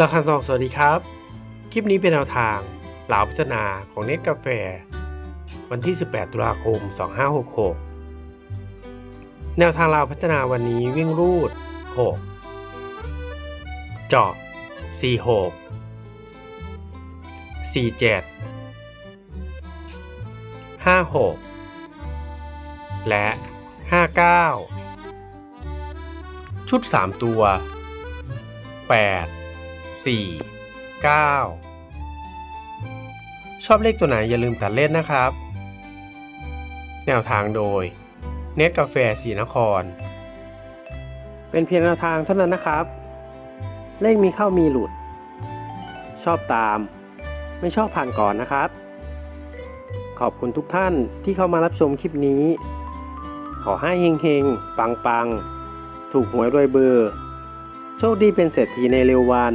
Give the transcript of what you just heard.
ราคาทองสวัสดีครับ คลิปนี้เป็นแนวทางเหลาพัฒนาของเน็ตกาแฟ วันที่ 18 ตุลาคม 2566 แนวทางลาวพัฒนาวันนี้วิ่งรูด 6 เจาะ 46 47 56 และ 59 ชุด 3 ตัว 8 4 9 ชอบเลขตัวไหนอย่าลืมตัดเล่นนะครับ แนวทางโดย เน็ตกาแฟสีนคร เป็นเพียงแนวทางเท่านั้นนะครับ เลขมีเข้ามีหลุด ชอบตาม ไม่ชอบผ่านก่อนนะครับ ขอบคุณทุกท่านที่เข้ามารับชมคลิปนี้ ขอให้เฮงๆ ปังๆ ถูกหวยรวยเบอร์โชคดีเป็นเศรษฐีในเร็ววัน